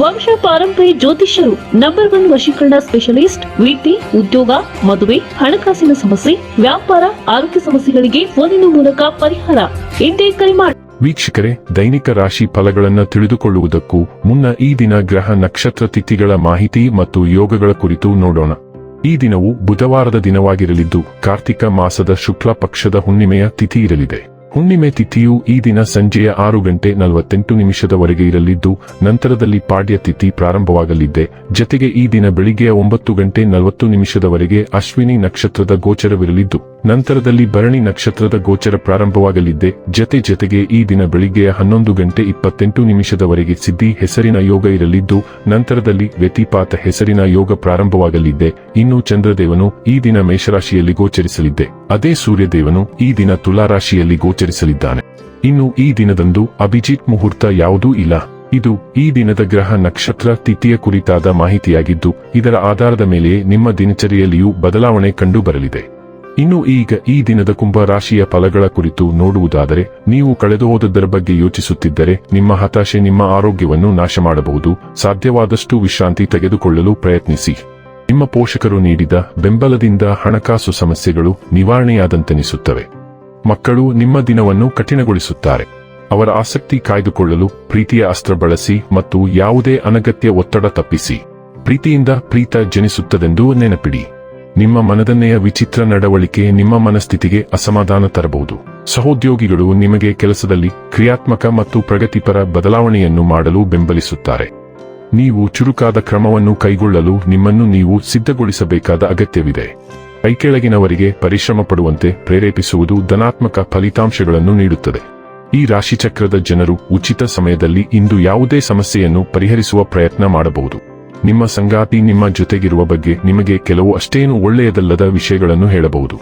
ವಂಶ ಪಾರಂಪರಿ ಜ್ಯೋತಿಷ್ಯರು ನಂಬರ್ ಒನ್ ವಶೀಕರಣ ಸ್ಪೆಷಲಿಸ್ಟ್ ವೃತ್ತಿ ಉದ್ಯೋಗ, ಮದುವೆ, ಹಣಕಾಸಿನ ಸಮಸ್ಯೆ, ವ್ಯಾಪಾರ, ಆರೋಗ್ಯ ಸಮಸ್ಯೆಗಳಿಗೆ ಫೋನಿನ ಮೂಲಕ ಪರಿಹಾರ. ಇಂದೇ ಕರೆ ಮಾಡಿ ವೀಕ್ಷಕರೇ, ದೈನಿಕ ರಾಶಿ ಫಲಗಳನ್ನು ತಿಳಿದುಕೊಳ್ಳುವುದಕ್ಕೂ ಮುನ್ನ ಈ ದಿನ ಗ್ರಹ ನಕ್ಷತ್ರ ತಿಥಿಗಳ ಮಾಹಿತಿ ಮತ್ತು ಯೋಗಗಳ ಕುರಿತು ನೋಡೋಣ. ಈ ದಿನವು ಬುಧವಾರದ ದಿನವಾಗಿರಲಿದ್ದು ಕಾರ್ತಿಕ ಮಾಸದ ಶುಕ್ಲ ಪಕ್ಷದ ಹುಣ್ಣಿಮೆಯ ತಿಥಿ ಇರಲಿದೆ. ಹುಣ್ಣಿಮೆ ತಿಥಿಯು ಈ ದಿನ ಸಂಜೆಯ ಆರು ಗಂಟೆ ನಲವತ್ತೆಂಟು ನಿಮಿಷದವರೆಗೆ ಇರಲಿದ್ದು, ನಂತರದಲ್ಲಿ ಪಾಡ್ಯ ತಿಥಿ ಪ್ರಾರಂಭವಾಗಲಿದೆ. ಜತೆಗೆ ಈ ದಿನ ಬೆಳಿಗ್ಗೆಯ ಒಂಬತ್ತು ಗಂಟೆ ನಲವತ್ತು ನಿಮಿಷದವರೆಗೆ ಅಶ್ವಿನಿ ನಕ್ಷತ್ರದ ಗೋಚರವಿರಲಿದ್ದು ನಂತರದಲ್ಲಿ ಭರಣಿ ನಕ್ಷತ್ರದ ಗೋಚರ ಪ್ರಾರಂಭವಾಗಲಿದ್ದೆ. ಜತೆ ಜತೆಗೆ ಈ ದಿನ ಬೆಳಿಗ್ಗೆಯ ಹನ್ನೊಂದು ಗಂಟೆ ಇಪ್ಪತ್ತೆಂಟು ನಿಮಿಷದವರೆಗೆ ಸಿದ್ಧಿ ಹೆಸರಿನ ಯೋಗ ಇರಲಿದ್ದು, ನಂತರದಲ್ಲಿ ವ್ಯತಿಪಾತ ಹೆಸರಿನ ಯೋಗ ಪ್ರಾರಂಭವಾಗಲಿದ್ದೆ. ಇನ್ನು ಚಂದ್ರದೇವನು ಈ ದಿನ ಮೇಷರಾಶಿಯಲ್ಲಿ ಗೋಚರಿಸಲಿದ್ದೆ. ಅದೇ ಸೂರ್ಯದೇವನು ಈ ದಿನ ತುಲಾರಾಶಿಯಲ್ಲಿ ಗೋಚರಿಸಲಿದ್ದಾನೆ. ಇನ್ನು ಈ ದಿನದಂದು ಅಭಿಜಿತ್ ಮುಹೂರ್ತ ಯಾವುದೂ ಇಲ್ಲ. ಇದು ಈ ದಿನದ ಗ್ರಹ ನಕ್ಷತ್ರ ತಿಥಿಯ ಕುರಿತಾದ ಮಾಹಿತಿಯಾಗಿದ್ದು, ಇದರ ಆಧಾರದ ಮೇಲೆ ನಿಮ್ಮ ದಿನಚರಿಯಲ್ಲಿಯೂ ಬದಲಾವಣೆ ಕಂಡು ಬರಲಿದೆ ಇನ್ನು ಈಗ ಈ ದಿನದ ಕುಂಭ ರಾಶಿಯ ಫಲಗಳ ಕುರಿತು ನೋಡುವುದಾದರೆ, ನೀವು ಕಳೆದು ಹೋದದ್ದರ ಬಗ್ಗೆ ಯೋಚಿಸುತ್ತಿದ್ದರೆ, ನಿಮ್ಮ ಹತಾಶೆ ನಿಮ್ಮ ಆರೋಗ್ಯವನ್ನು ನಾಶ ಮಾಡಬಹುದು ಸಾಧ್ಯವಾದಷ್ಟು ವಿಶ್ರಾಂತಿ ತೆಗೆದುಕೊಳ್ಳಲು ಪ್ರಯತ್ನಿಸಿ. ನಿಮ್ಮ ಪೋಷಕರು ನೀಡಿದ ಬೆಂಬಲದಿಂದ ಹಣಕಾಸು ಸಮಸ್ಯೆಗಳು ನಿವಾರಣೆಯಾದಂತೆನಿಸುತ್ತವೆ. ಮಕ್ಕಳು ನಿಮ್ಮ ದಿನವನ್ನು ಕಠಿಣಗೊಳಿಸುತ್ತಾರೆ. ಅವರ ಆಸಕ್ತಿ ಕಾಯ್ದುಕೊಳ್ಳಲು ಪ್ರೀತಿಯ ಅಸ್ತ್ರ ಬಳಸಿ ಮತ್ತು ಯಾವುದೇ ಅನಗತ್ಯ ಒತ್ತಡ ತಪ್ಪಿಸಿ. ಪ್ರೀತಿಯಿಂದ ಪ್ರೀತ ಜನಿಸುತ್ತದೆಂದು ನೆನಪಿಡಿ. ನಿಮ್ಮ ಮನದನ್ನೆಯ ವಿಚಿತ್ರ ನಡವಳಿಕೆ ನಿಮ್ಮ ಮನಸ್ಥಿತಿಗೆ ಅಸಮಾಧಾನ ತರಬಹುದು. ಸಹೋದ್ಯೋಗಿಗಳು ನಿಮಗೆ ಕೆಲಸದಲ್ಲಿ ಕ್ರಿಯಾತ್ಮಕ ಮತ್ತು ಪ್ರಗತಿಪರ ಬದಲಾವಣೆಯನ್ನು ಮಾಡಲು ಬೆಂಬಲಿಸುತ್ತಾರೆ. ನೀವು ಚುರುಕಾದ ಕ್ರಮವನ್ನು ಕೈಗೊಳ್ಳಲು ನಿಮ್ಮನ್ನು ನೀವು ಸಿದ್ಧಗೊಳಿಸಬೇಕಾದ ಅಗತ್ಯವಿದೆ. ಕೈಕೆಳಗಿನವರಿಗೆ ಪರಿಶ್ರಮ ಪಡುವಂತೆ ಪ್ರೇರೇಪಿಸುವುದು ಧನಾತ್ಮಕ ಫಲಿತಾಂಶಗಳನ್ನು ನೀಡುತ್ತದೆ. ಈ ರಾಶಿಚಕ್ರದ ಜನರು ಉಚಿತ ಸಮಯದಲ್ಲಿ ಇಂದು ಯಾವುದೇ ಸಮಸ್ಯೆಯನ್ನು ಪರಿಹರಿಸುವ ಪ್ರಯತ್ನ ಮಾಡಬಹುದು. ನಿಮ್ಮ ಸಂಗಾತಿ ನಿಮ್ಮ ಜೊತೆಗಿರುವ ಬಗ್ಗೆ ನಿಮಗೆ ಕೆಲವು ಅಷ್ಟೇನು ಒಳ್ಳೆಯದಲ್ಲದ ವಿಷಯಗಳನ್ನು ಹೇಳಬಹುದು.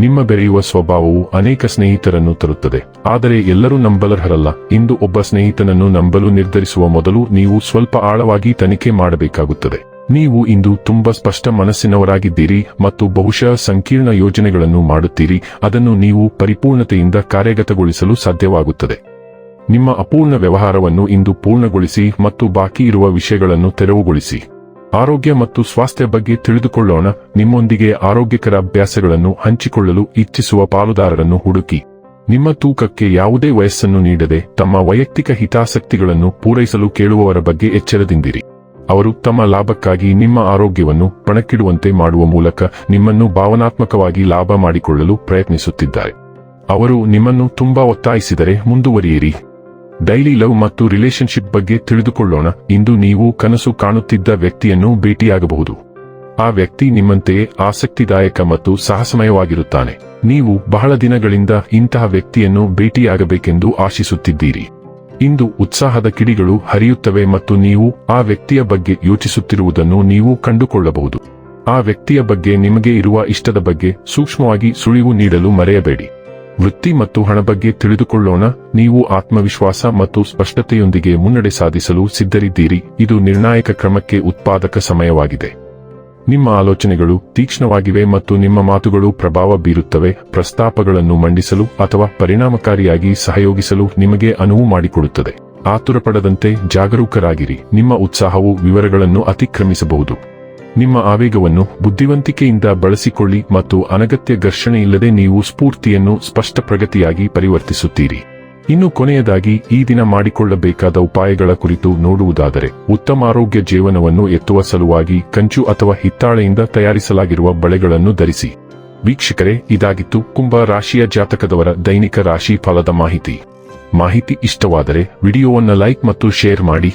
ನಿಮ್ಮ ಬೆರೆಯುವ ಸ್ವಭಾವವು ಅನೇಕ ಸ್ನೇಹಿತರನ್ನು ತರುತ್ತದೆ. ಆದರೆ ಎಲ್ಲರೂ ನಂಬಲರ್ಹರಲ್ಲ. ಇಂದು ಒಬ್ಬ ಸ್ನೇಹಿತನನ್ನು ನಂಬಲು ನಿರ್ಧರಿಸುವ ಮೊದಲು ನೀವು ಸ್ವಲ್ಪ ಆಳವಾಗಿ ತನಿಖೆ ಮಾಡಬೇಕಾಗುತ್ತದೆ. ನೀವು ಇಂದು ತುಂಬಾ ಸ್ಪಷ್ಟ ಮನಸ್ಸಿನವರಾಗಿದ್ದೀರಿ ಮತ್ತು ಬಹುಶಃ ಸಂಕೀರ್ಣ ಯೋಜನೆಗಳನ್ನು ಮಾಡುತ್ತೀರಿ. ಅದನ್ನು ನೀವು ಪರಿಪೂರ್ಣತೆಯಿಂದ ಕಾರ್ಯಗತಗೊಳಿಸಲು ಸಾಧ್ಯವಾಗುತ್ತದೆ. ನಿಮ್ಮ ಅಪೂರ್ಣ ವ್ಯವಹಾರವನ್ನು ಇಂದು ಪೂರ್ಣಗೊಳಿಸಿ ಮತ್ತು ಬಾಕಿ ಇರುವ ವಿಷಯಗಳನ್ನು ತೆರವುಗೊಳಿಸಿ. ಆರೋಗ್ಯ ಮತ್ತು ಸ್ವಾಸ್ಥ್ಯ ಬಗ್ಗೆ ತಿಳಿದುಕೊಳ್ಳೋಣ, ನಿಮ್ಮೊಂದಿಗೆ ಆರೋಗ್ಯಕರ ಅಭ್ಯಾಸಗಳನ್ನು ಹಂಚಿಕೊಳ್ಳಲು ಇಚ್ಛಿಸುವ ಪಾಲುದಾರರನ್ನು ಹುಡುಕಿ. ನಿಮ್ಮ ತೂಕಕ್ಕೆ ಯಾವುದೇ ವಯಸ್ಸನ್ನು ನೀಡದೆ ತಮ್ಮ ವೈಯಕ್ತಿಕ ಹಿತಾಸಕ್ತಿಗಳನ್ನು ಪೂರೈಸಲು ಕೇಳುವವರ ಬಗ್ಗೆ ಎಚ್ಚರದಿಂದಿರಿ. ಅವರು ತಮ್ಮ ಲಾಭಕ್ಕಾಗಿ ನಿಮ್ಮ ಆರೋಗ್ಯವನ್ನು ಪಣಕ್ಕಿಡುವಂತೆ ಮಾಡುವ ಮೂಲಕ ನಿಮ್ಮನ್ನು ಭಾವನಾತ್ಮಕವಾಗಿ ಲಾಭ ಮಾಡಿಕೊಳ್ಳಲು ಪ್ರಯತ್ನಿಸುತ್ತಿದ್ದಾರೆ. ಅವರು ನಿಮ್ಮನ್ನು ತುಂಬಾ ಒತ್ತಾಯಿಸಿದರೆ ಮುಂದುವರಿಯಿರಿ. ಡೈಲಿ ಲವ್ ಮತ್ತು ರಿಲೇಶನ್ಶಿಪ್ ಬಗ್ಗೆ ತಿಳಿದುಕೊಳ್ಳೋಣ. ಇಂದು ನೀವು ಕನಸು ಕಾಣುತ್ತಿದ್ದ ವ್ಯಕ್ತಿಯನ್ನು ಭೇಟಿಯಾಗಬಹುದು. ಆ ವ್ಯಕ್ತಿ ನಿಮ್ಮಂತೆಯೇ ಆಸಕ್ತಿದಾಯಕ ಮತ್ತು ಸಾಹಸಮಯವಾಗಿರುತ್ತಾನೆ. ನೀವು ಬಹಳ ದಿನಗಳಿಂದ ಇಂತಹ ವ್ಯಕ್ತಿಯನ್ನು ಭೇಟಿಯಾಗಬೇಕೆಂದು ಆಶಿಸುತ್ತಿದ್ದೀರಿ. ಇಂದು ಉತ್ಸಾಹದ ಕಿಡಿಗಳು ಹರಿಯುತ್ತವೆ ಮತ್ತು ನೀವು ಆ ವ್ಯಕ್ತಿಯ ಬಗ್ಗೆ ಯೋಚಿಸುತ್ತಿರುವುದನ್ನು ನೀವು ಕಂಡುಕೊಳ್ಳಬಹುದು. ಆ ವ್ಯಕ್ತಿಯ ಬಗ್ಗೆ ನಿಮಗೆ ಇರುವ ಇಷ್ಟದ ಬಗ್ಗೆ ಸೂಕ್ಷ್ಮವಾಗಿ ಸುಳಿವು ನೀಡಲು ಮರೆಯಬೇಡಿ. ವೃತ್ತಿ ಮತ್ತು ಹಣ ಬಗ್ಗೆ ತಿಳಿದುಕೊಳ್ಳೋಣ. ನೀವು ಆತ್ಮವಿಶ್ವಾಸ ಮತ್ತು ಸ್ಪಷ್ಟತೆಯೊಂದಿಗೆ ಮುನ್ನಡೆ ಸಾಧಿಸಲು ಸಿದ್ಧರಿದ್ದೀರಿ. ಇದು ನಿರ್ಣಾಯಕ ಕ್ರಮಕ್ಕೆ ಉತ್ಪಾದಕ ಸಮಯವಾಗಿದೆ. ನಿಮ್ಮ ಆಲೋಚನೆಗಳು ತೀಕ್ಷ್ಣವಾಗಿವೆ ಮತ್ತು ನಿಮ್ಮ ಮಾತುಗಳು ಪ್ರಭಾವ ಬೀರುತ್ತವೆ. ಪ್ರಸ್ತಾಪಗಳನ್ನು ಮಂಡಿಸಲು ಅಥವಾ ಪರಿಣಾಮಕಾರಿಯಾಗಿ ಸಹಯೋಗಿಸಲು ನಿಮಗೆ ಅನುವು ಮಾಡಿಕೊಡುತ್ತದೆ. ಆತುರಪಡದಂತೆ ಜಾಗರೂಕರಾಗಿರಿ. ನಿಮ್ಮ ಉತ್ಸಾಹವು ವಿವರಗಳನ್ನು ಅತಿಕ್ರಮಿಸಬಹುದು. ನಿಮ್ಮ ಆವೇಗವನ್ನು ಬುದ್ಧಿವಂತಿಕೆಯಿಂದ ಬಳಸಿಕೊಳ್ಳಿ ಮತ್ತು ಅನಗತ್ಯ ಘರ್ಷಣೆಯಿಲ್ಲದೆ ನೀವು ಸ್ಫೂರ್ತಿಯನ್ನು ಸ್ಪಷ್ಟ ಪ್ರಗತಿಯಾಗಿ ಪರಿವರ್ತಿಸುತ್ತೀರಿ. ಇನ್ನು ಕೊನೆಯದಾಗಿ, ಈ ದಿನ ಮಾಡಿಕೊಳ್ಳಬೇಕಾದ ಉಪಾಯಗಳ ಕುರಿತು ನೋಡುವುದಾದರೆ, ಉತ್ತಮ ಆರೋಗ್ಯ ಜೀವನವನ್ನು ಎತ್ತುವ ಸಲುವಾಗಿ ಕಂಚು ಅಥವಾ ಹಿತ್ತಾಳೆಯಿಂದ ತಯಾರಿಸಲಾಗಿರುವ ಬಳೆಗಳನ್ನು ಧರಿಸಿ. ವೀಕ್ಷಕರೇ, ಇದಾಗಿತ್ತು ಕುಂಭ ರಾಶಿಯ ಜಾತಕದವರ ದೈನಿಕ ರಾಶಿ ಫಲದ ಮಾಹಿತಿ. ಮಾಹಿತಿ ಇಷ್ಟವಾದರೆ, ವಿಡಿಯೋವನ್ನು ಲೈಕ್ ಮತ್ತು ಶೇರ್ ಮಾಡಿ.